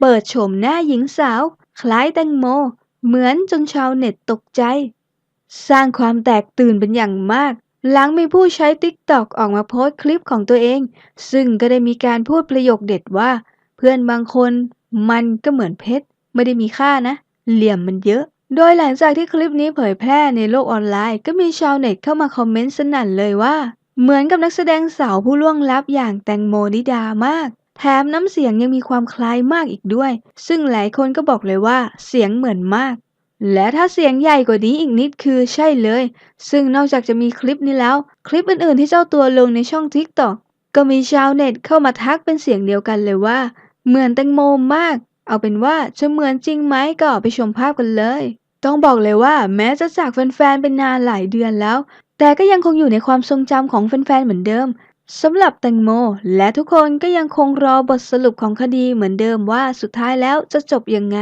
เปิดโฉมหน้าหญิงสาว คล้ายแตงโม เหมือนจนชาวเน็ตตกใจ สร้างความแตกตื่นเป็นอย่างมาก หลังมีผู้ใช้ TikTok ออกมาโพสต์คลิปของตัวเอง ซึ่งก็ได้มีการพูดประโยคเด็ดว่า เพื่อนบางคนมันก็เหมือนเพชร ไม่ได้มีค่านะ เหลี่ยมมันเยอะ โดยหลังจากที่คลิปนี้เผยแพร่ในโลกออนไลน์ ก็มีชาวเน็ตเข้ามาคอมเมนต์สนั่นเลยว่า เหมือนกับนักแสดงสาวผู้ล่วงลับอย่างแตงโมนิดามาก แถมน้ำเสียงยังมีความคล้ายมากอีกด้วย ซึ่งหลายคนก็บอกเลยว่า เสียงเหมือนมาก และถ้าเสียงใหญ่กว่านี้อีกนิดคือใช่เลย ซึ่งนอกจากจะมีคลิปนี้แล้ว คลิปอื่นๆที่เจ้าตัวลงในช่อง TikTok ก็มีชาวเน็ตเข้ามาทักเป็นเสียงเดียวกันเลยว่า เหมือนแตงโมมาก เอาเป็นว่าจะเหมือนจริงไหมก็ไปชมภาพกันเลย ต้องบอกเลยว่า แม้จะจากแฟนๆเป็นนานหลายเดือนแล้ว แต่ก็ยังคงอยู่ในความทรงจำของแฟนๆเหมือนเดิม สำหรับแตงโม และทุกคนก็ยังคงรอบทสรุปของคดีเหมือนเดิมว่าสุดท้ายแล้วจะจบยังไง